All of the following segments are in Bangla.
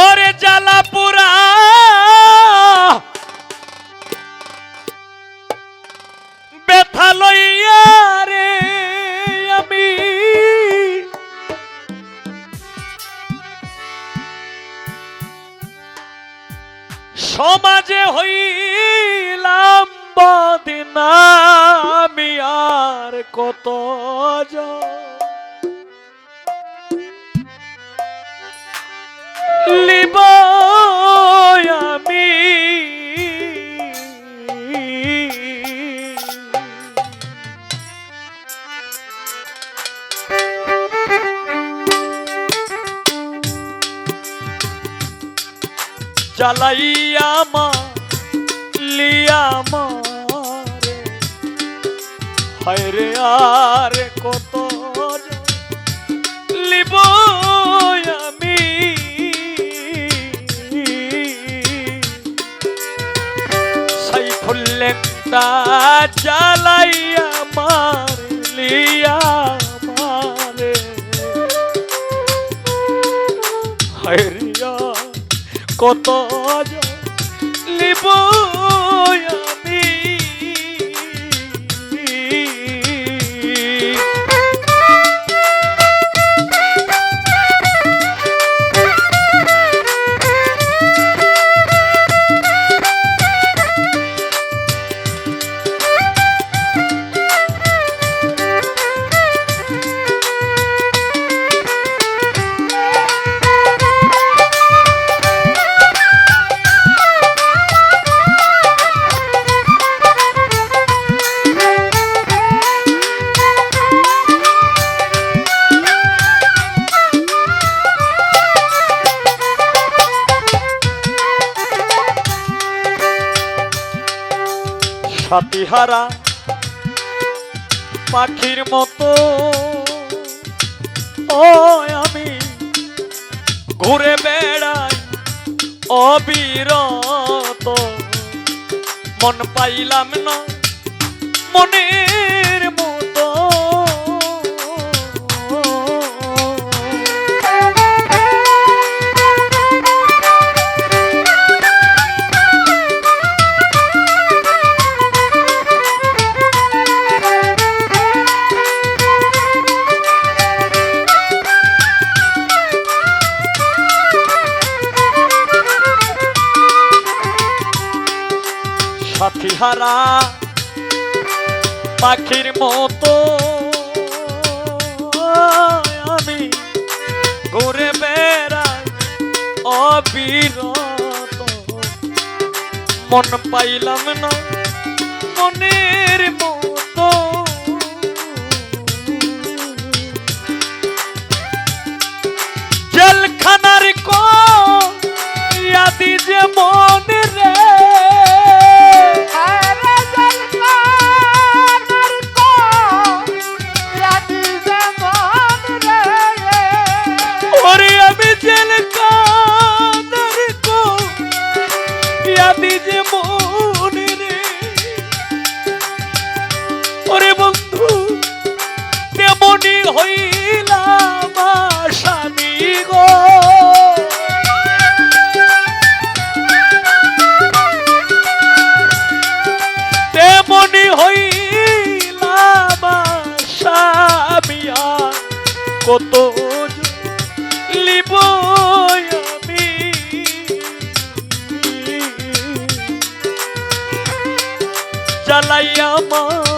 ওরে জ্বালাপুরা। ব্যথা লইয়া আমি। সমাজে হইলাম বদিনামি আর কত জন। লিব আমি। জ্বালাইয়া মা লিয়া মারে। হায় রে আর কত জ্বালাইয়া মারলিয়া মারে হরিয়া কত সাতিহারা পাখির মতো। ও আমি ঘুরে বেড়াই অবিরত। মন পাইলাম না মনের সাথীহারা পাখির মতো আমি ঘুরে বেড়াই অবিরত। মন পাইলাম না মনের মতো। যে মন রে। ওরে বন্ধু তেমনি হইলাম স্বামী গো। তেমনি হইলাম স্বামিয়া কত জ্বালাইয়া মা।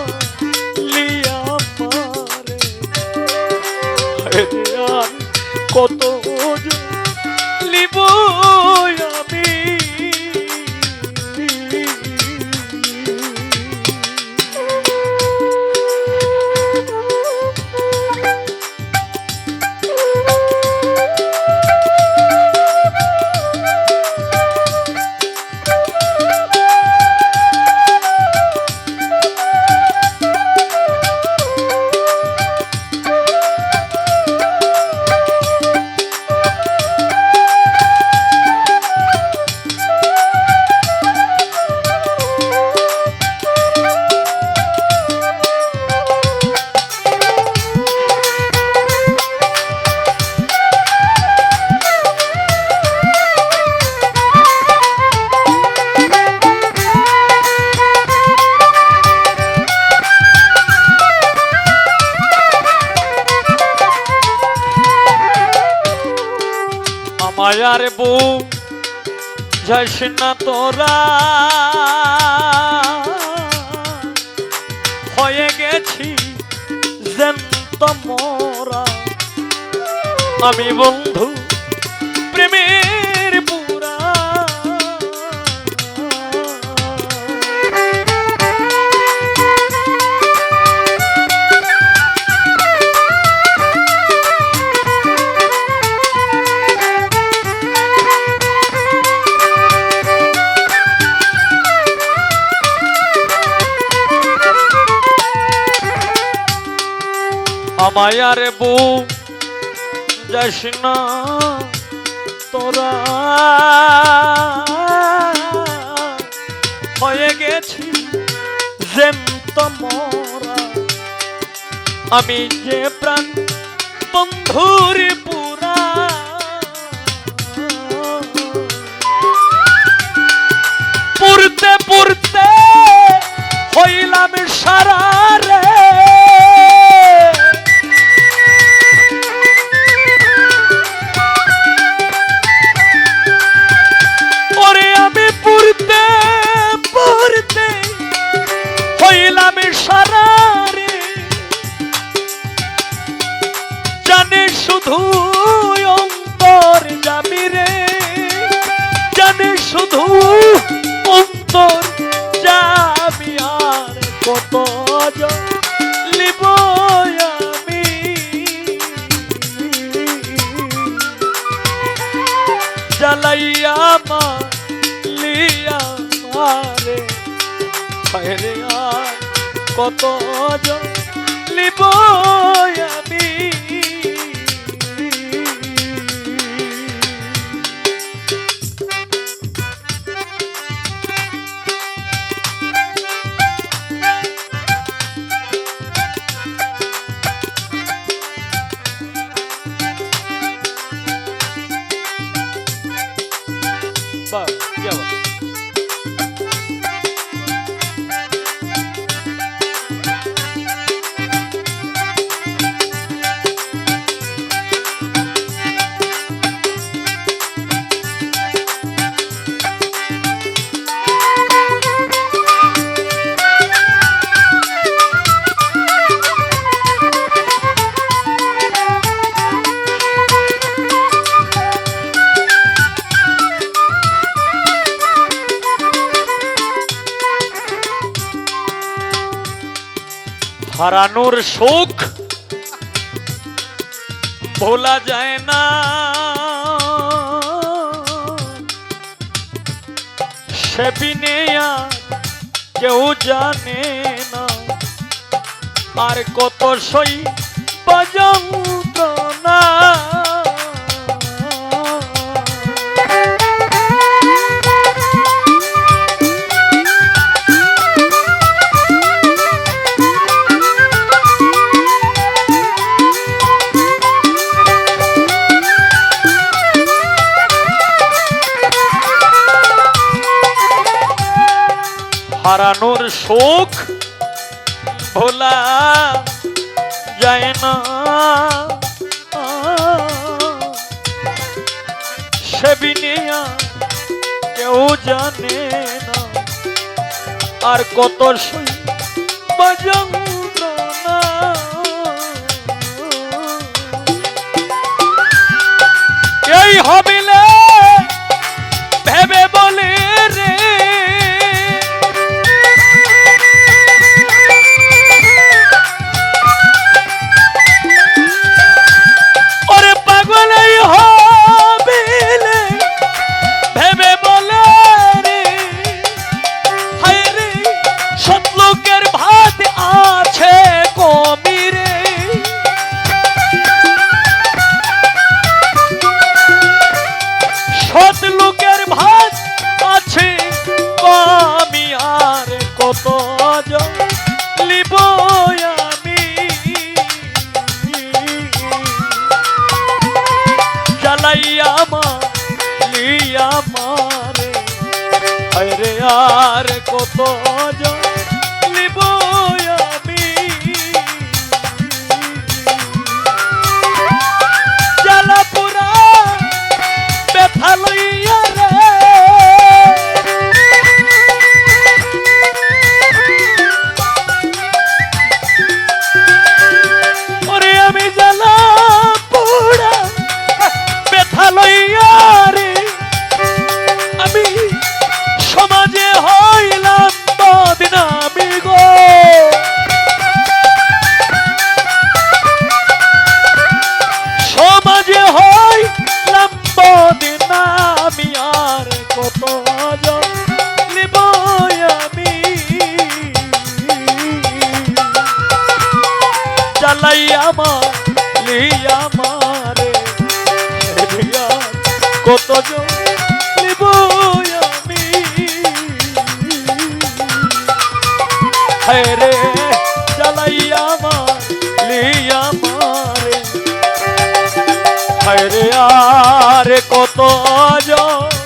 যাস না তোরা। হয়ে গেছি যেন তোমরা আমি বন্ধু আমায় আর বউ যাস না তোরা। হয়ে গেছি জেন্ত মরা আমি যে প্রাণ বন্ধুর পুরা। পুরতে পুরতে হইলাম সারা Działa. হারানোর শোক ভোলা যায় না। সেবিনে কেউ জানে না আর কত সই না। শোক ভোলা যায় না। সে কেউ জানে না। আর কত সই যন্ত্রণা আর কত লিব আমার লিয়া মারে কত নিব আমি। হায় রে জ্বালাই আমার লিয়া মারে রে কত জন